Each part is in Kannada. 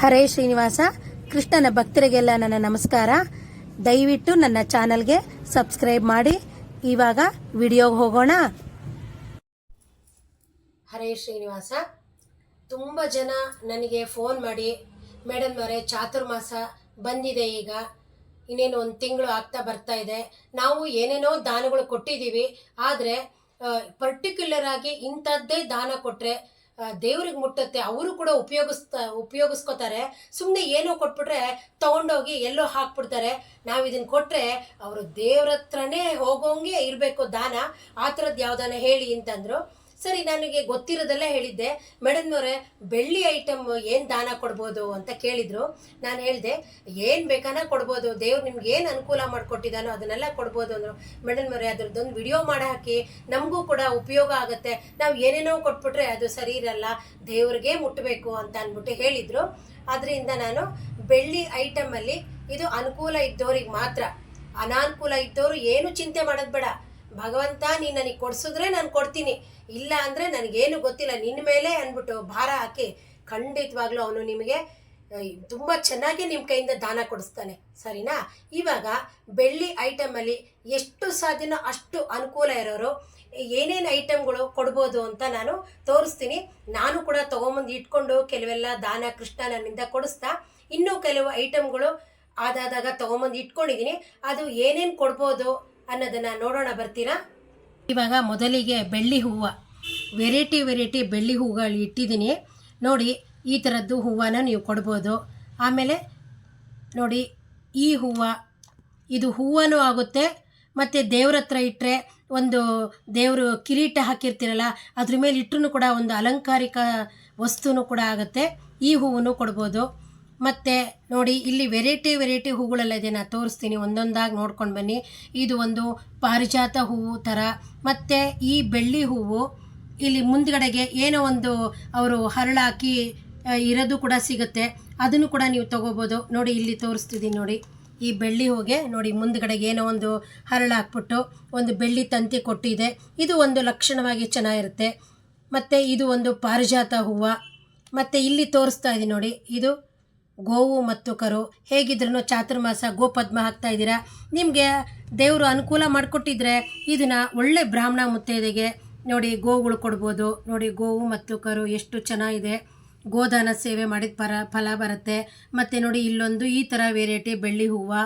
ಹರೇ ಶ್ರೀನಿವಾಸ, ಕೃಷ್ಣನ ಭಕ್ತರಿಗೆಲ್ಲ ನನ್ನ ನಮಸ್ಕಾರ. ದಯವಿಟ್ಟು ನನ್ನ ಚಾನಲ್ಗೆ ಸಬ್ಸ್ಕ್ರೈಬ್ ಮಾಡಿ. ಇವಾಗ ವಿಡಿಯೋಗೆ ಹೋಗೋಣ. ಹರೇ ಶ್ರೀನಿವಾಸ, ತುಂಬ ಜನ ನನಗೆ ಫೋನ್ ಮಾಡಿ ಮೇಡಮ್ ಅವರೇ, ಚಾತುರ್ಮಾಸ ಬಂದಿದೆ ಈಗ. ಇನ್ನೇನು ಒಂದು ತಿಂಗಳು ಆಗ್ತಾ ಬರ್ತಾ ಇದೆ. ನಾವು ಏನೇನೋ ದಾನಗಳು ಕೊಟ್ಟಿದ್ದೀವಿ. ಆದರೆ ಪರ್ಟಿಕ್ಯುಲರ್ ಆಗಿ ಇಂಥದ್ದೇ ದಾನ ಕೊಟ್ಟರೆ ದೇವ್ರಿಗೆ ಮುಟ್ಟುತ್ತೆ, ಅವರು ಕೂಡ ಉಪಯೋಗಿಸ್ತಾ, ಉಪಯೋಗಿಸ್ಕೋತಾರೆ. ಸುಮ್ಮನೆ ಏನೋ ಕೊಟ್ಬಿಟ್ರೆ ತೊಗೊಂಡೋಗಿ ಎಲ್ಲೋ ಹಾಕ್ಬಿಡ್ತಾರೆ. ನಾವು ಇದನ್ನು ಕೊಟ್ಟರೆ ಅವರು ದೇವ್ರ ಹತ್ರನೇ ಹೋಗೋಂಗೆ ಇರಬೇಕು ದಾನ. ಆ ಥರದ್ದು ಯಾವ್ದಾನ ಹೇಳಿ ಅಂತಂದರು. ಸರಿ, ನನಗೆ ಗೊತ್ತಿರೋದೆಲ್ಲ ಹೇಳಿದ್ದೆ. ಮೇಡಮ್ನವರೇ, ಬೆಳ್ಳಿ ಐಟಮ್ ಏನು ದಾನ ಕೊಡ್ಬೋದು ಅಂತ ಕೇಳಿದ್ರು. ನಾನು ಹೇಳಿದೆ, ಏನು ಬೇಕಾನ ಕೊಡ್ಬೋದು, ದೇವ್ರು ನಿಮ್ಗೆ ಏನು ಅನುಕೂಲ ಮಾಡಿಕೊಟ್ಟಿದ್ದಾನೋ ಅದನ್ನೆಲ್ಲ ಕೊಡ್ಬೋದು ಅಂದರು. ಮೇಡಮ್ನವರೇ, ಅದ್ರದ್ದೊಂದು ವಿಡಿಯೋ ಮಾಡಿ ಹಾಕಿ ನಮಗೂ ಕೂಡ ಉಪಯೋಗ ಆಗುತ್ತೆ. ನಾವು ಏನೇನೋ ಕೊಟ್ಬಿಟ್ರೆ ಅದು ಸರಿ ಇರಲ್ಲ, ದೇವ್ರಿಗೆ ಮುಟ್ಟಬೇಕು ಅಂತ ಅಂದ್ಬಿಟ್ಟು ಹೇಳಿದರು. ಅದರಿಂದ ನಾನು ಬೆಳ್ಳಿ ಐಟಮಲ್ಲಿ ಇದು ಅನುಕೂಲ ಇದ್ದವ್ರಿಗೆ ಮಾತ್ರ. ಅನಾನುಕೂಲ ಇದ್ದವರು ಏನು ಚಿಂತೆ ಮಾಡೋದು ಬೇಡ. ಭಗವಂತ, ನೀನು ನನಗೆ ಕೊಡಿಸಿದ್ರೆ ನಾನು ಕೊಡ್ತೀನಿ. ಇಲ್ಲ ಅಂದರೆ ನನಗೇನು ಗೊತ್ತಿಲ್ಲ. ನಿನ್ನ ಮೇಲೆ ಅಂದ್ಬಿಟ್ಟು ಭಾರ ಹಾಕಿ ಖಂಡಿತವಾಗ್ಲೂ ಅವನು ನಿಮಗೆ ತುಂಬ ಚೆನ್ನಾಗಿ ನಿಮ್ಮ ಕೈಯಿಂದ ದಾನ ಕೊಡಿಸ್ತಾನೆ. ಸರಿನಾ? ಇವಾಗ ಬೆಳ್ಳಿ ಐಟಮಲ್ಲಿ ಎಷ್ಟು ಸಾಧ್ಯನೋ ಅಷ್ಟು ಅನುಕೂಲ ಇರೋರು, ಏನೇನು ಐಟಮ್ಗಳು ಕೊಡ್ಬೋದು ಅಂತ ನಾನು ತೋರಿಸ್ತೀನಿ. ನಾನು ಕೂಡ ತೊಗೊಂಬಂದು ಇಟ್ಕೊಂಡು ಕೆಲವೆಲ್ಲ ದಾನ ಕೃಷ್ಣ ನನ್ನಿಂದ ಕೊಡಿಸ್ತಾ, ಇನ್ನೂ ಕೆಲವು ಐಟಮ್ಗಳು ಆದಾದಾಗ ತೊಗೊಂಬಂದು ಇಟ್ಕೊಂಡಿದ್ದೀನಿ. ಅದು ಏನೇನು ಕೊಡ್ಬೋದು ಅನ್ನೋದನ್ನು ನೋಡೋಣ, ಬರ್ತೀರಾ? ಇವಾಗ ಮೊದಲಿಗೆ ಬೆಳ್ಳಿ ಹೂವು ವೆರೈಟಿ ವೆರೈಟಿ ಬೆಳ್ಳಿ ಹೂವುಗಳು ಇಟ್ಟಿದ್ದೀನಿ. ನೋಡಿ, ಈ ಥರದ್ದು ಹೂವನ ನೀವು ಕೊಡ್ಬೋದು. ಆಮೇಲೆ ನೋಡಿ, ಈ ಹೂವು, ಇದು ಹೂವನೂ ಆಗುತ್ತೆ. ಮತ್ತು ದೇವ್ರ ಹತ್ರ ಇಟ್ಟರೆ ಒಂದು ದೇವರು ಕಿರೀಟ ಹಾಕಿರ್ತೀರಲ್ಲ, ಅದ್ರ ಮೇಲೆ ಇಟ್ಟರು ಕೂಡ ಒಂದು ಅಲಂಕಾರಿಕ ವಸ್ತುನೂ ಕೂಡ ಆಗುತ್ತೆ. ಈ ಹೂವನ್ನು ಕೊಡ್ಬೋದು. ಮತ್ತು ನೋಡಿ, ಇಲ್ಲಿ ವೆರೈಟಿ ವೆರೈಟಿ ಹೂಗಳೆಲ್ಲ ಇದೆ. ನಾನು ತೋರಿಸ್ತೀನಿ. ಒಂದೊಂದಾಗಿ ನೋಡ್ಕೊಂಡು ಬನ್ನಿ. ಇದು ಒಂದು ಪಾರಿಜಾತ ಹೂವು ಥರ ಮತ್ತು ಈ ಬೆಳ್ಳಿ ಹೂವು ಇಲ್ಲಿ ಮುಂದ್ಗಡೆಗೆ ಏನೋ ಒಂದು ಅವರು ಹರಳಾಕಿ ಇರೋದು ಕೂಡ ಸಿಗುತ್ತೆ. ಅದನ್ನು ಕೂಡ ನೀವು ತೊಗೋಬೋದು. ನೋಡಿ, ಇಲ್ಲಿ ತೋರಿಸ್ತಿದ್ದೀನಿ ನೋಡಿ. ಈ ಬೆಳ್ಳಿ ಹೂಗೆ ನೋಡಿ, ಮುಂದ್ಗಡೆಗೆ ಏನೋ ಒಂದು ಹರಳು ಹಾಕ್ಬಿಟ್ಟು ಒಂದು ಬೆಳ್ಳಿ ತಂತಿ ಕೊಟ್ಟಿದೆ. ಇದು ಒಂದು ಲಕ್ಷಣವಾಗಿ ಚೆನ್ನಾಗಿರುತ್ತೆ. ಮತ್ತು ಇದು ಒಂದು ಪಾರಿಜಾತ ಹೂವು. ಮತ್ತು ಇಲ್ಲಿ ತೋರಿಸ್ತಾ ಇದ್ದೀನಿ ನೋಡಿ. ಇದು ಗೋವು ಮತ್ತು ಕರು ಹೇಗಿದ್ರೂ ಚಾತುರ್ಮಾಸ, ಗೋಪದ್ಮ ಹಾಕ್ತಾ ಇದ್ದೀರಾ? ನಿಮಗೆ ದೇವರು ಅನುಕೂಲ ಮಾಡಿಕೊಟ್ಟಿದ್ರೆ ಇದನ್ನು ಒಳ್ಳೆ ಬ್ರಾಹ್ಮಣ ಮುತ್ತೈದೆಗೆ ನೋಡಿ ಗೋವುಗಳು ಕೊಡ್ಬೋದು. ನೋಡಿ ಗೋವು ಮತ್ತು ಕರು ಎಷ್ಟು ಚೆನ್ನಾಗಿದೆ. ಗೋದಾನ ಸೇವೆ ಮಾಡಿದ ಪರ ಫಲ ಬರುತ್ತೆ. ಮತ್ತು ನೋಡಿ ಇಲ್ಲೊಂದು ಈ ಥರ ವೆರೈಟಿ ಬೆಳ್ಳಿ ಹೂವು,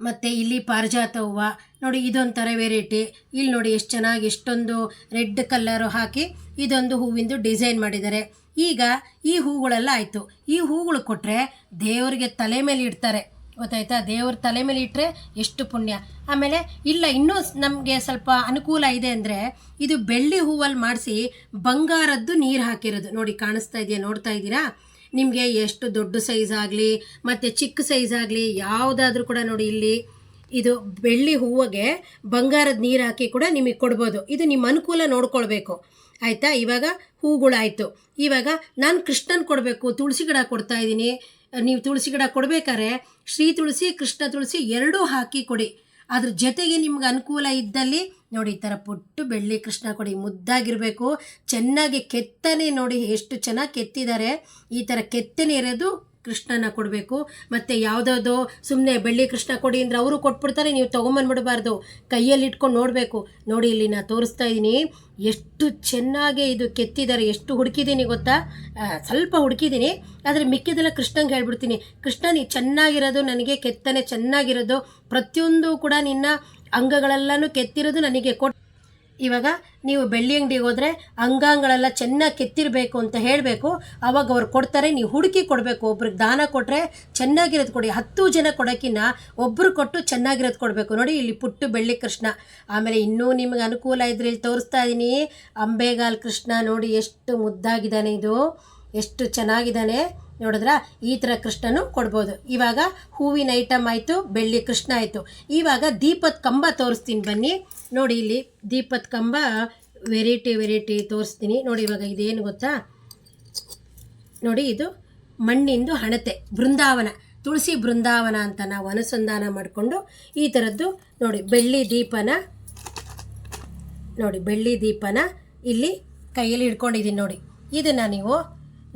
ಮತ್ತು ಇಲ್ಲಿ ಪಾರಿಜಾತ ಹೂವು, ನೋಡಿ ಇದೊಂಥರ ವೆರೈಟಿ ಇಲ್ಲಿ ನೋಡಿ ಎಷ್ಟು ಚೆನ್ನಾಗಿ ಎಷ್ಟೊಂದು ರೆಡ್ ಕಲ್ಲರು ಹಾಕಿ ಇದೊಂದು ಹೂವಿಂದು ಡಿಸೈನ್ ಮಾಡಿದ್ದಾರೆ. ಈಗ ಈ ಹೂಗಳೆಲ್ಲ ಆಯಿತು. ಈ ಹೂಗಳು ಕೊಟ್ಟರೆ ದೇವರಿಗೆ ತಲೆ ಮೇಲೆ ಇಡ್ತಾರೆ. ಗೊತ್ತಾಯ್ತಾ? ದೇವ್ರ ತಲೆ ಮೇಲೆ ಇಟ್ಟರೆ ಎಷ್ಟು ಪುಣ್ಯ. ಆಮೇಲೆ ಇಲ್ಲ, ಇನ್ನೂ ನಮಗೆ ಸ್ವಲ್ಪ ಅನುಕೂಲ ಇದೆ ಅಂದರೆ ಇದು ಬೆಳ್ಳಿ ಹೂವಲ್ಲಿ ಮಾಡಿಸಿ ಬಂಗಾರದ್ದು ನೀರು ಹಾಕಿರೋದು. ನೋಡಿ, ಕಾಣಿಸ್ತಾ ಇದೆಯಾ? ನೋಡ್ತಾ ಇದ್ದೀರಾ? ನಿಮಗೆ ಎಷ್ಟು ದೊಡ್ಡ ಸೈಜ್ ಆಗಲಿ, ಮತ್ತು ಚಿಕ್ಕ ಸೈಜ್ ಆಗಲಿ, ಯಾವುದಾದ್ರೂ ಕೂಡ ನೋಡಿ ಇಲ್ಲಿ. ಇದು ಬೆಳ್ಳಿ ಹೂವಿಗೆ ಬಂಗಾರದ ನೀರು ಹಾಕಿ ಕೂಡ ನಿಮಗೆ ಕೊಡ್ಬೋದು. ಇದು ನಿಮ್ಮ ಅನುಕೂಲ ನೋಡ್ಕೊಳ್ಬೇಕು. ಆಯಿತಾ? ಇವಾಗ ಹೂಗಳಾಯಿತು ಇವಾಗ ನಾನು ಕೃಷ್ಣನ್ ಕೊಡಬೇಕು, ತುಳಸಿ ಗಿಡ ಕೊಡ್ತಾ ಇದ್ದೀನಿ ನೀವು ತುಳಸಿ ಗಿಡ ಕೊಡಬೇಕಾದ್ರೆ ಶ್ರೀ ತುಳಸಿ, ಕೃಷ್ಣ ತುಳಸಿ ಎರಡೂ ಹಾಕಿ ಕೊಡಿ. ಅದ್ರ ಜೊತೆಗೆ ನಿಮ್ಗೆ ಅನುಕೂಲ ಇದ್ದಲ್ಲಿ ನೋಡಿ, ಈ ಥರ ಪುಟ್ಟು ಬೆಳ್ಳಿ ಕೃಷ್ಣ ಕೊಡಿ. ಮುದ್ದಾಗಿರಬೇಕು. ಚೆನ್ನಾಗಿ ಕೆತ್ತನೆ ನೋಡಿ ಎಷ್ಟು ಚೆನ್ನಾಗಿ ಕೆತ್ತಿದ್ದಾರೆ. ಈ ಥರ ಕೆತ್ತನೆ ಇರೋದು ಕೃಷ್ಣನ ಕೊಡಬೇಕು. ಮತ್ತು ಯಾವುದಾದ್ರು ಸುಮ್ಮನೆ ಬೆಳ್ಳಿ ಕೃಷ್ಣ ಕೊಡಿ ಅಂದರೆ ಅವರು ಕೊಟ್ಬಿಡ್ತಾರೆ, ನೀವು ತೊಗೊಂಬಂದ್ಬಿಡಬಾರ್ದು. ಕೈಯಲ್ಲಿ ಇಟ್ಕೊಂಡು ನೋಡಬೇಕು. ನೋಡಿ ಇಲ್ಲಿ ನಾನು ತೋರಿಸ್ತಾ ಇದ್ದೀನಿ ಎಷ್ಟು ಚೆನ್ನಾಗಿ ಇದು ಕೆತ್ತಿದ್ದಾರೆ, ಎಷ್ಟು ಹುಡುಕಿದ್ದೀನಿ ಗೊತ್ತಾ? ಸ್ವಲ್ಪ ಹುಡುಕಿದ್ದೀನಿ ಆದರೆ ಮಿಕ್ಕಿದೆಲ್ಲ ಕೃಷ್ಣಂಗೆ ಹೇಳ್ಬಿಡ್ತೀನಿ. ಕೃಷ್ಣ, ನೀ ಚೆನ್ನಾಗಿರೋದು ನನಗೆ ಕೆತ್ತನೆ ಚೆನ್ನಾಗಿರೋದು. ಪ್ರತಿಯೊಂದು ಕೂಡ ನಿನ್ನ ಅಂಗಗಳೆಲ್ಲನೂ ಕೆತ್ತಿರೋದು ನನಗೆ ಕೊಟ್ಟು ಇವಾಗ ನೀವು ಬೆಳ್ಳಿ ಅಂಗಡಿಗೆ ಹೋದರೆ ಅಂಗಾಂಗಳೆಲ್ಲ ಚೆನ್ನಾಗಿ ಕೆತ್ತಿರಬೇಕು ಅಂತ ಹೇಳಬೇಕು. ಅವಾಗ ಅವ್ರು ಕೊಡ್ತಾರೆ, ನೀವು ಹುಡುಕಿ ಕೊಡಬೇಕು. ಒಬ್ರಿಗೆ ದಾನ ಕೊಟ್ಟರೆ ಚೆನ್ನಾಗಿರೋದು ಕೊಡಿ. ಹತ್ತು ಜನ ಕೊಡೋಕ್ಕಿಂತ ಒಬ್ಬರು ಕೊಟ್ಟು ಚೆನ್ನಾಗಿರೋದು ಕೊಡಬೇಕು. ನೋಡಿ, ಇಲ್ಲಿ ಪುಟ್ಟು ಬೆಳ್ಳಿ ಕೃಷ್ಣ. ಆಮೇಲೆ ಇನ್ನೂ ನಿಮಗೆ ಅನುಕೂಲ ಇದ್ರೆ ಇಲ್ಲಿ ತೋರಿಸ್ತಾ ಇದ್ದೀನಿ ಅಂಬೆಗಾಲ್ ಕೃಷ್ಣ ನೋಡಿ, ಎಷ್ಟು ಮುದ್ದಾಗಿದ್ದಾನೆ ಇದು. ಎಷ್ಟು ಚೆನ್ನಾಗಿದ್ದಾನೆ. ನೋಡಿದ್ರಾ ಈ ಥರ ಕೃಷ್ಣನು ಕೊಡ್ಬೋದು. ಇವಾಗ ಹೂವಿನ ಐಟಮ್ ಆಯಿತು, ಬೆಳ್ಳಿ ಕೃಷ್ಣ ಆಯಿತು. ಇವಾಗ ದೀಪದ ಕಂಬ ತೋರಿಸ್ತೀನಿ ಬನ್ನಿ. ನೋಡಿ ಇಲ್ಲಿ ದೀಪದ ಕಂಬ ವೆರೈಟಿ ವೆರೈಟಿ ತೋರಿಸ್ತೀನಿ. ನೋಡಿ ಇವಾಗ ಇದೇನು ಗೊತ್ತಾ? ನೋಡಿ ಇದು ಮಣ್ಣಿಂದು ಹಣತೆ, ಬೃಂದಾವನ, ತುಳಸಿ ಬೃಂದಾವನ ಅಂತ ನಾವು ಅನುಸಂಧಾನ ಮಾಡಿಕೊಂಡು ಈ ಥರದ್ದು ನೋಡಿ ಬೆಳ್ಳಿ ದೀಪನ, ನೋಡಿ ಬೆಳ್ಳಿ ದೀಪನ ಇಲ್ಲಿ ಕೈಯಲ್ಲಿ ಹಿಡ್ಕೊಂಡಿದ್ದೀನಿ ನೋಡಿ. ಇದನ್ನು ನೀವು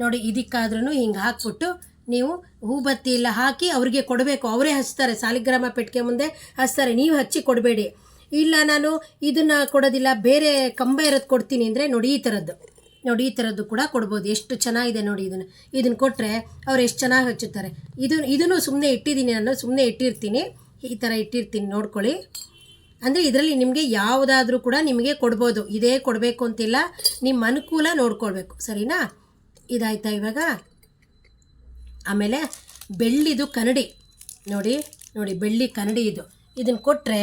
ನೋಡಿ ಇದಕ್ಕಾದ್ರೂ ಹಿಂಗೆ ಹಾಕ್ಬಿಟ್ಟು ನೀವು ಹೂಬತ್ತಿ ಎಲ್ಲ ಹಾಕಿ ಅವ್ರಿಗೆ ಕೊಡಬೇಕು. ಅವರೇ ಹಚ್ತಾರೆ. ಸಾಲಿಗ್ರಾಮ ಪೆಟ್ಟಿಗೆ ಮುಂದೆ ಹಚ್ತಾರೆ. ನೀವು ಹಚ್ಚಿ ಕೊಡಬೇಡಿ. ಇಲ್ಲ, ನಾನು ಇದನ್ನು ಕೊಡೋದಿಲ್ಲ. ಬೇರೆ ಕಂಬ ಇರೋದು ಕೊಡ್ತೀನಿ ಅಂದರೆ ನೋಡಿ, ಈ ಥರದ್ದು. ನೋಡಿ, ಈ ಥರದ್ದು ಕೂಡ ಕೊಡ್ಬೋದು. ಎಷ್ಟು ಚೆನ್ನಾಗಿದೆ ನೋಡಿ ಇದನ್ನು. ಇದನ್ನು ಕೊಟ್ಟರೆ ಅವ್ರು ಎಷ್ಟು ಚೆನ್ನಾಗಿ ಹಚ್ಚುತ್ತಾರೆ. ಇದು, ಇದನ್ನು ಸುಮ್ಮನೆ ಇಟ್ಟಿದ್ದೀನಿ ನಾನು. ಸುಮ್ಮನೆ ಇಟ್ಟಿರ್ತೀನಿ. ಈ ಥರ ಇಟ್ಟಿರ್ತೀನಿ. ನೋಡ್ಕೊಳ್ಳಿ. ಅಂದರೆ ಇದರಲ್ಲಿ ನಿಮಗೆ ಯಾವುದಾದ್ರೂ ಕೂಡ ನಿಮಗೆ ಕೊಡ್ಬೋದು. ಇದೇ ಕೊಡಬೇಕು ಅಂತಿಲ್ಲ. ನಿಮ್ಮ ಅನುಕೂಲ ನೋಡ್ಕೊಳ್ಬೇಕು. ಸರಿನಾ? ಇದಾಯ್ತಾ ಇವಾಗ? ಆಮೇಲೆ ಬೆಳ್ಳಿದು ಕನ್ನಡಿ. ನೋಡಿ ನೋಡಿ, ಬೆಳ್ಳಿ ಕನ್ನಡಿ ಇದು. ಇದನ್ನು ಕೊಟ್ಟರೆ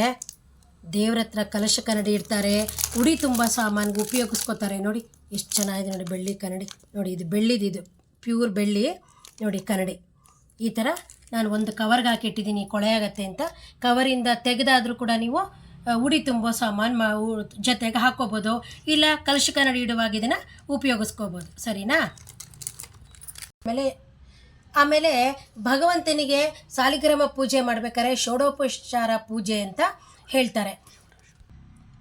ದೇವ್ರ ಹತ್ರ ಕಲಶ ಕನ್ನಡಿ ಇಡ್ತಾರೆ. ಉಡಿ ತುಂಬ ಸಾಮಾನಿಗೆ ಉಪಯೋಗಿಸ್ಕೋತಾರೆ. ನೋಡಿ, ಎಷ್ಟು ಚೆನ್ನಾಗಿದೆ ನೋಡಿ ಬೆಳ್ಳಿ ಕನ್ನಡಿ. ನೋಡಿ, ಇದು ಬೆಳ್ಳಿದು ಇದು. ಪ್ಯೂರ್ ಬೆಳ್ಳಿ, ನೋಡಿ, ಕನ್ನಡಿ. ಈ ಥರ ನಾನು ಒಂದು ಕವರ್ಗೆ ಹಾಕಿಟ್ಟಿದ್ದೀನಿ ಕೊಳೆ ಆಗತ್ತೆ ಅಂತ. ಕವರಿಂದ ತೆಗೆದಾದರೂ ಕೂಡ ನೀವು ಉಡಿ ತುಂಬೋ ಸಾಮಾನು ಮಾ ಜೊತೆಗೆ ಹಾಕ್ಕೋಬೋದು. ಇಲ್ಲ ಕಲಶ ಕನ್ನಡಿ ಇಡುವಾಗ ಇದನ್ನು ಉಪಯೋಗಿಸ್ಕೋಬೋದು. ಸರಿನಾ? ಆಮೇಲೆ ಆಮೇಲೆ ಭಗವಂತನಿಗೆ ಸಾಲಿಗ್ರಾಮ ಪೂಜೆ ಮಾಡ್ಬೇಕಾದ್ರೆ ಷೋಡೋಪಚಾರ ಪೂಜೆ ಅಂತ ಹೇಳ್ತಾರೆ.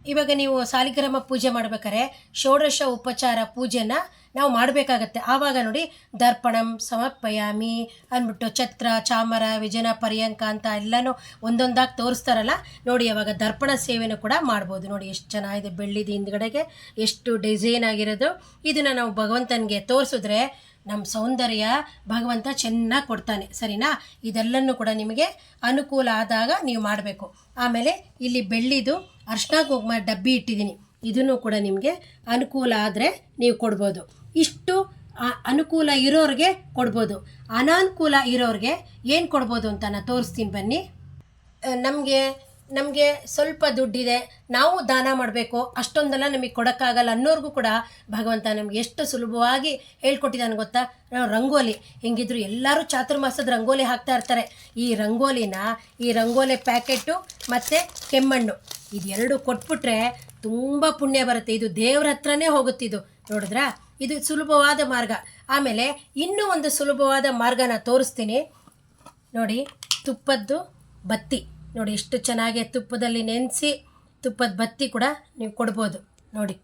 ಇವಾಗ ನೀವು ಸಾಲಿಗ್ರಾಮ ಪೂಜೆ ಮಾಡ್ಬೇಕಾದ್ರೆ ಷೋಡಶ ಉಪಚಾರ ಪೂಜೆನ ನಾವು ಮಾಡಬೇಕಾಗತ್ತೆ. ಆವಾಗ ನೋಡಿ ದರ್ಪಣಂ ಸಮರ್ಪಯಾಮಿ ಅಂದ್ಬಿಟ್ಟು ಛತ್ರ, ಚಾಮರ, ವಿಜನ, ಪರ್ಯಂಕ ಅಂತ ಎಲ್ಲನೂ ಒಂದೊಂದಾಗಿ ತೋರಿಸ್ತಾರಲ್ಲ. ನೋಡಿ ಅವಾಗ ದರ್ಪಣ ಸೇವೆನೂ ಕೂಡ ಮಾಡ್ಬೋದು. ನೋಡಿ ಎಷ್ಟು ಚೆನ್ನಾಗಿದೆ ಬೆಳ್ಳಿದ ಹಿಂದ್ಗಡೆಗೆ ಎಷ್ಟು ಡಿಸೈನ್ ಆಗಿರೋದು. ಇದನ್ನು ನಾವು ಭಗವಂತನಿಗೆ ತೋರಿಸಿದ್ರೆ ನಮ್ಮ ಸೌಂದರ್ಯ ಭಗವಂತ ಚೆನ್ನಾಗಿ ಕೊಡ್ತಾನೆ, ಸರಿನಾ? ಇದೆಲ್ಲನೂ ಕೂಡ ನಿಮಗೆ ಅನುಕೂಲ ಆದಾಗ ನೀವು ಮಾಡಬೇಕು. ಆಮೇಲೆ ಇಲ್ಲಿ ಬೆಳ್ಳಿದು ಅರ್ಶನ ಕುಂಕುಮ ಡಬ್ಬಿ ಇಟ್ಟಿದ್ದೀನಿ. ಇದನ್ನು ಕೂಡ ನಿಮಗೆ ಅನುಕೂಲ ಆದರೆ ನೀವು ಕೊಡ್ಬೋದು. ಇಷ್ಟು ಅನುಕೂಲ ಇರೋರಿಗೆ ಕೊಡ್ಬೋದು. ಅನಾನುಕೂಲ ಇರೋರಿಗೆ ಏನು ಕೊಡ್ಬೋದು ಅಂತ ನಾನು ತೋರಿಸ್ತೀನಿ ಬನ್ನಿ. ನಮಗೆ ನಮಗೆ ಸ್ವಲ್ಪ ದುಡ್ಡಿದೆ, ನಾವು ದಾನ ಮಾಡಬೇಕು, ಅಷ್ಟೊಂದೆಲ್ಲ ನಮಗೆ ಕೊಡೋಕ್ಕಾಗಲ್ಲ ಅನ್ನೋರ್ಗೂ ಕೂಡ ಭಗವಂತ ನಮ್ಗೆ ಎಷ್ಟು ಸುಲಭವಾಗಿ ಹೇಳ್ಕೊಟ್ಟಿದ್ದಾನೆ ಗೊತ್ತಾ? ನಾವು ರಂಗೋಲಿ, ಹೆಂಗಿದ್ರು ಎಲ್ಲರೂ ಚಾತುರ್ಮಾಸದ ರಂಗೋಲಿ ಹಾಕ್ತಾ ಇರ್ತಾರೆ. ಈ ರಂಗೋಲಿನ, ಈ ರಂಗೋಲಿ ಪ್ಯಾಕೆಟು ಮತ್ತು ಕೆಮ್ಮಣ್ಣು, ಇದೆರಡು ಕೊಟ್ಬಿಟ್ರೆ ತುಂಬ ಪುಣ್ಯ ಬರುತ್ತೆ. ಇದು ದೇವ್ರ ಹತ್ರನೇ ಹೋಗುತ್ತಿದ್ದು ನೋಡಿದ್ರಾ? ಇದು ಸುಲಭವಾದ ಮಾರ್ಗ. ಆಮೇಲೆ ಇನ್ನೂ ಒಂದು ಸುಲಭವಾದ ಮಾರ್ಗನ ತೋರಿಸ್ತೀನಿ. ನೋಡಿ, ತುಪ್ಪದ್ದು ಬತ್ತಿ. ನೋಡಿ ಎಷ್ಟು ಚೆನ್ನಾಗಿ ತುಪ್ಪದಲ್ಲಿ ನೆನೆಸಿ, ತುಪ್ಪದ ಬತ್ತಿ ಕೂಡ ನೀವು ಕೊಡ್ಬೋದು. ನೋಡಿ.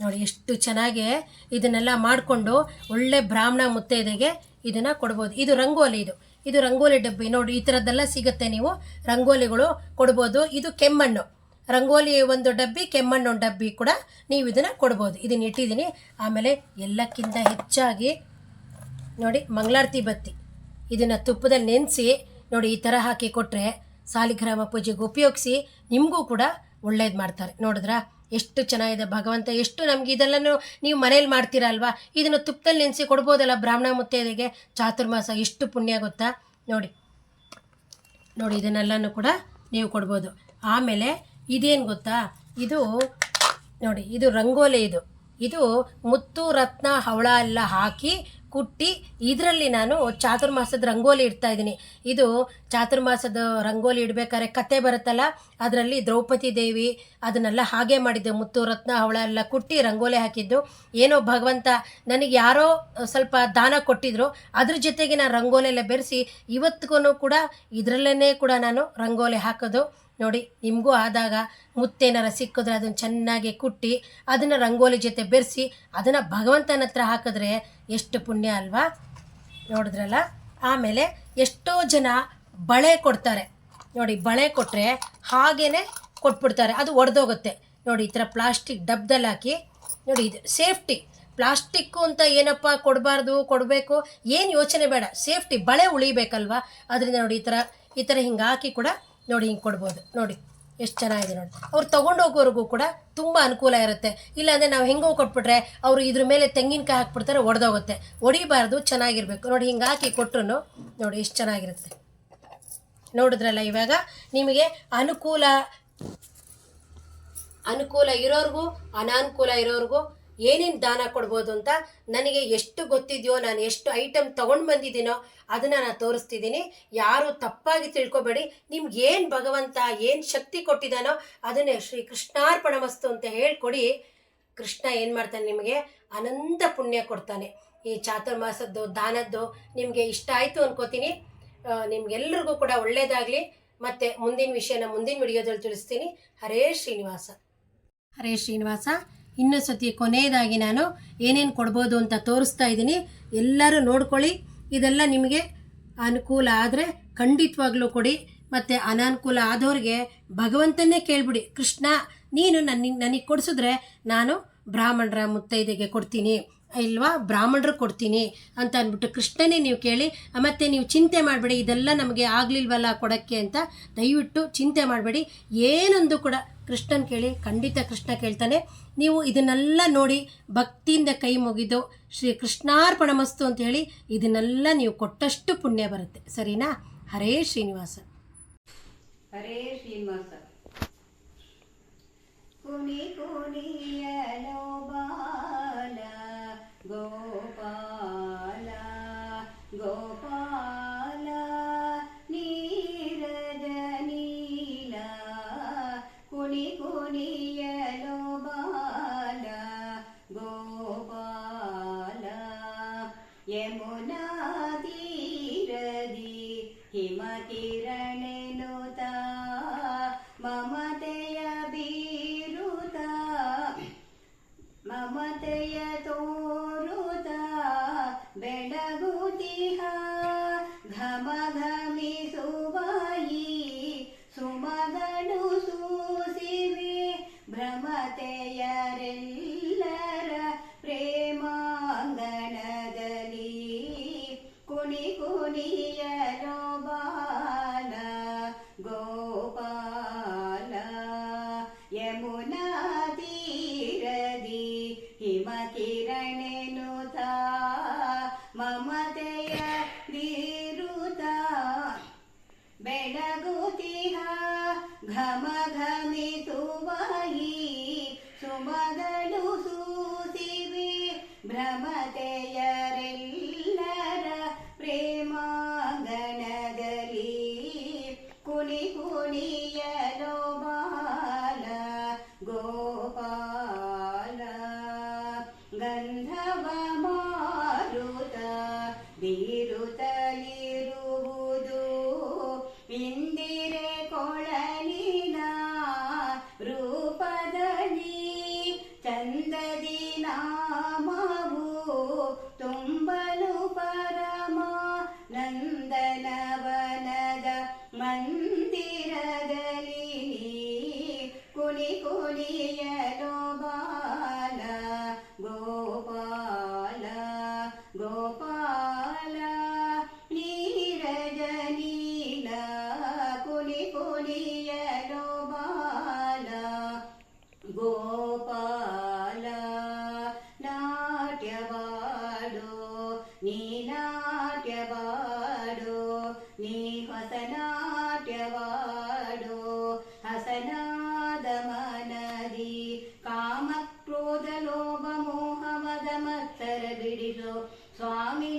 ನೋಡಿ ಎಷ್ಟು ಚೆನ್ನಾಗಿ ಇದನ್ನೆಲ್ಲ ಮಾಡಿಕೊಂಡು ಒಳ್ಳೆ ಬ್ರಾಹ್ಮಣ ಮುತ್ತೈದೆಗೆ ಇದನ್ನು ಕೊಡ್ಬೋದು. ಇದು ರಂಗೋಲಿ ಇದು. ಇದು ರಂಗೋಲಿ ಡಬ್ಬಿ. ನೋಡಿ, ಈ ಥರದ್ದೆಲ್ಲ ಸಿಗುತ್ತೆ ನೀವು. ರಂಗೋಲಿಗಳು ಕೊಡ್ಬೋದು. ಇದು ಕೆಮ್ಮಣ್ಣು. ರಂಗೋಲಿ ಒಂದು ಡಬ್ಬಿ, ಕೆಮ್ಮಣ್ಣು ಒಂದು ಡಬ್ಬಿ ಕೂಡ ನೀವು ಇದನ್ನು ಕೊಡ್ಬೋದು. ಇದನ್ನು ಇಟ್ಟಿದ್ದೀನಿ ಆಮೇಲೆ ಎಲ್ಲಕ್ಕಿಂತ ಹೆಚ್ಚಾಗಿ ನೋಡಿ, ಮಂಗಳಾರತಿ ಬತ್ತಿ. ಇದನ್ನು ತುಪ್ಪದಲ್ಲಿ ನೆನೆಸಿ ನೋಡಿ, ಈ ಥರ ಹಾಕಿ ಕೊಟ್ಟರೆ ಸಾಲಿಗ್ರಾಮ ಪೂಜೆಗೆ ಉಪಯೋಗಿಸಿ ನಿಮಗೂ ಕೂಡ ಒಳ್ಳೇದು ಮಾಡ್ತಾರೆ. ನೋಡಿದ್ರಾ? ಎಷ್ಟು ಚೆನ್ನಾಗಿದೆ ಭಗವಂತ, ಎಷ್ಟು ನಮ್ಗೆ ಇದೆಲ್ಲನೂ ನೀವು ಮನೇಲಿ ಮಾಡ್ತೀರಾ ಅಲ್ವಾ? ಇದನ್ನು ತುಪ್ಪದಲ್ಲಿ ನೆನೆಸಿ ಕೊಡ್ಬೋದಲ್ಲ ಬ್ರಾಹ್ಮಣ ಮುತ್ತೈದೆಗೆ? ಚಾತುರ್ಮಾಸ ಎಷ್ಟು ಪುಣ್ಯ ಗೊತ್ತಾ? ನೋಡಿ. ನೋಡಿ, ಇದನ್ನೆಲ್ಲನೂ ಕೂಡ ನೀವು ಕೊಡ್ಬೋದು. ಆಮೇಲೆ ಇದೇನು ಗೊತ್ತಾ? ಇದು ನೋಡಿ, ಇದು ರಂಗೋಲಿ ಇದು. ಇದು ಮುತ್ತು ರತ್ನ ಹವಳ ಎಲ್ಲ ಹಾಕಿ ಕುಟ್ಟಿ ಇದರಲ್ಲಿ ನಾನು ಚಾತುರ್ಮಾಸದ ರಂಗೋಲಿ ಇಡ್ತಾ ಇದ್ದೀನಿ. ಇದು ಚಾತುರ್ಮಾಸದ ರಂಗೋಲಿ ಇಡಬೇಕಾದ್ರೆ ಕತೆ ಬರುತ್ತಲ್ಲ, ಅದರಲ್ಲಿ ದ್ರೌಪದಿ ದೇವಿ ಅದನ್ನೆಲ್ಲ ಹಾಗೆ ಮಾಡಿದ್ದೆ, ಮುತ್ತು, ರತ್ನ ಅವಳೆಲ್ಲ ಕುಟ್ಟಿ ರಂಗೋಲಿ ಹಾಕಿದ್ದು. ಏನೋ ಭಗವಂತ ನನಗೆ ಯಾರೋ ಸ್ವಲ್ಪ ದಾನ ಕೊಟ್ಟಿದ್ರು, ಅದ್ರ ಜೊತೆಗೆ ನಾನು ರಂಗೋಲಿ ಎಲ್ಲ ಬೆರೆಸಿ ಇವತ್ತಿಗೂ ಕೂಡ ಇದರಲ್ಲೇ ಕೂಡ ನಾನು ರಂಗೋಲಿ ಹಾಕೋದು. ನೋಡಿ, ನಿಮಗೂ ಆದಾಗ ಮುತ್ತೇನಾರ ಸಿಕ್ಕಿದ್ರೆ ಅದನ್ನು ಚೆನ್ನಾಗಿ ಕುಟ್ಟಿ, ಅದನ್ನು ರಂಗೋಲಿ ಜೊತೆ ಬೆರೆಸಿ, ಅದನ್ನು ಭಗವಂತನ ಹತ್ರ ಹಾಕಿದ್ರೆ ಎಷ್ಟು ಪುಣ್ಯ ಅಲ್ವಾ? ನೋಡಿದ್ರಲ್ಲ? ಆಮೇಲೆ ಎಷ್ಟೋ ಜನ ಬಳೆ ಕೊಡ್ತಾರೆ. ನೋಡಿ, ಬಳೆ ಕೊಟ್ಟರೆ ಹಾಗೇ ಕೊಟ್ಬಿಡ್ತಾರೆ. ಅದು ಒಡೆದೋಗುತ್ತೆ. ನೋಡಿ, ಈ ಥರ ಪ್ಲಾಸ್ಟಿಕ್ ಡಬ್ದಲ್ಲಿ ಹಾಕಿ, ನೋಡಿ, ಇದು ಸೇಫ್ಟಿ. ಪ್ಲಾಸ್ಟಿಕ್ಕು ಅಂತ ಏನಪ್ಪ ಕೊಡಬಾರ್ದು, ಕೊಡಬೇಕು? ಏನು ಯೋಚನೆ ಬೇಡ. ಸೇಫ್ಟಿ, ಬಳೆ ಉಳಿಬೇಕಲ್ವಾ? ಅದರಿಂದ ನೋಡಿ, ಈ ಥರ ಈ ಥರ ಹಿಂಗೆ ಹಾಕಿ ಕೂಡ ನೋಡಿ ಹಿಂಗೆ ಕೊಡ್ಬೋದು. ನೋಡಿ, ಎಷ್ಟು ಚೆನ್ನಾಗಿದೆ ನೋಡಿ. ಅವ್ರು ತೊಗೊಂಡೋಗೋರ್ಗೂ ಕೂಡ ತುಂಬ ಅನುಕೂಲ ಇರುತ್ತೆ. ಇಲ್ಲಾಂದರೆ ನಾವು ಹೆಂಗೋ ಕೊಟ್ಬಿಟ್ರೆ ಅವರು ಇದ್ರ ಮೇಲೆ ತೆಂಗಿನಕಾಯಿ ಹಾಕ್ಬಿಡ್ತಾರೆ, ಒಡೆದೋಗುತ್ತೆ. ಒಡಿಬಾರ್ದು, ಚೆನ್ನಾಗಿರ್ಬೇಕು. ನೋಡಿ, ಹಿಂಗೆ ಹಾಕಿ ಕೊಟ್ಟರು ನೋಡಿ ಎಷ್ಟು ಚೆನ್ನಾಗಿರುತ್ತೆ. ನೋಡಿದ್ರಲ್ಲ ಇವಾಗ ನಿಮಗೆ ಅನುಕೂಲ ಅನುಕೂಲ ಇರೋರ್ಗೂ, ಅನಾನುಕೂಲ ಇರೋರ್ಗೂ ಏನೇನು ದಾನ ಕೊಡ್ಬೋದು ಅಂತ ನನಗೆ ಎಷ್ಟು ಗೊತ್ತಿದೆಯೋ, ನಾನು ಎಷ್ಟು ಐಟಮ್ ತೊಗೊಂಡು ಬಂದಿದ್ದೀನೋ ಅದನ್ನು ನಾನು ತೋರಿಸ್ತಿದ್ದೀನಿ. ಯಾರು ತಪ್ಪಾಗಿ ತಿಳ್ಕೊಬೇಡಿ. ನಿಮ್ಗೆ ಏನು ಭಗವಂತ ಏನು ಶಕ್ತಿ ಕೊಟ್ಟಿದ್ದಾನೋ ಅದನ್ನೇ ಶ್ರೀ ಕೃಷ್ಣಾರ್ಪಣಮಸ್ತು ಅಂತ ಹೇಳ್ಕೊಡಿ. ಕೃಷ್ಣ ಏನು ಮಾಡ್ತಾನೆ ನಿಮಗೆ? ಅನಂತ ಪುಣ್ಯ ಕೊಡ್ತಾನೆ. ಈ ಚಾತುರ್ಮಾಸದ್ದು, ದಾನದ್ದು ನಿಮಗೆ ಇಷ್ಟ ಆಯಿತು ಅನ್ಕೋತೀನಿ. ನಿಮ್ಗೆಲ್ರಿಗೂ ಕೂಡ ಒಳ್ಳೆಯದಾಗಲಿ ಮತ್ತೆ ಮುಂದಿನ ವಿಷಯನ ಮುಂದಿನ ವಿಡಿಯೋದಲ್ಲಿ ತಿಳಿಸ್ತೀನಿ. ಹರೇ ಶ್ರೀನಿವಾಸ. ಹರೇ ಶ್ರೀನಿವಾಸ. ಇನ್ನೊಂದು ಸತಿ ಕೊನೆಯದಾಗಿ ನಾನು ಏನೇನು ಕೊಡ್ಬೋದು ಅಂತ ತೋರಿಸ್ತಾ ಇದ್ದೀನಿ. ಎಲ್ಲರೂ ನೋಡ್ಕೊಳ್ಳಿ. ಇದೆಲ್ಲ ನಿಮಗೆ ಅನುಕೂಲ ಆದರೆ ಖಂಡಿತವಾಗ್ಲೂ ಕೊಡಿ. ಮತ್ತು ಅನಾನುಕೂಲ ಆದವ್ರಿಗೆ ಭಗವಂತನ್ನೇ ಕೇಳಿಬಿಡಿ. ಕೃಷ್ಣ, ನೀನು ನನ್ನ ನನಗೆ ಕೊಡಿಸಿದ್ರೆ ನಾನು ಬ್ರಾಹ್ಮಣರ ಮುತ್ತೈದೆಗೆ ಕೊಡ್ತೀನಿ. ಇಲ್ವಾ? ಬ್ರಾಹ್ಮಣರು ಕೊಡ್ತೀನಿ ಅಂತ ಅಂದ್ಬಿಟ್ಟು ಕೃಷ್ಣನೇ ನೀವು ಕೇಳಿ ಮತ್ತು ನೀವು ಚಿಂತೆ ಮಾಡಬೇಡಿ. ಇದೆಲ್ಲ ನಮಗೆ ಆಗಲಿಲ್ವಲ್ಲ ಕೊಡೋಕ್ಕೆ ಅಂತ ದಯವಿಟ್ಟು ಚಿಂತೆ ಮಾಡಬೇಡಿ. ಏನೊಂದು ಕೂಡ ಕೃಷ್ಣನ್ ಕೇಳಿ, ಖಂಡಿತ ಕೃಷ್ಣ ಕೇಳ್ತಾನೆ. ನೀವು ಇದನ್ನೆಲ್ಲ ನೋಡಿ ಭಕ್ತಿಯಿಂದ ಕೈ ಮುಗಿದು ಶ್ರೀ ಕೃಷ್ಣಾರ್ಪಣಮಸ್ತು ಅಂತ ಹೇಳಿ ಇದನ್ನೆಲ್ಲ ನೀವು ಕೊಟ್ಟಷ್ಟು ಪುಣ್ಯ ಬರುತ್ತೆ. ಸರಿನಾ? ಹರೇ ಶ್ರೀನಿವಾಸ. ಹರೇ ಶ್ರೀನಿವಾಸ. ಕುಣಿ ಕುಣಿಯಲೋ ಬಾಲ ಗೋಪಾಲ यमुना तीरदि हिमकिरण Hani ಮದ ಮತ್ಸರ ಬಿಡಿಸೋ ಸ್ವಾಮಿ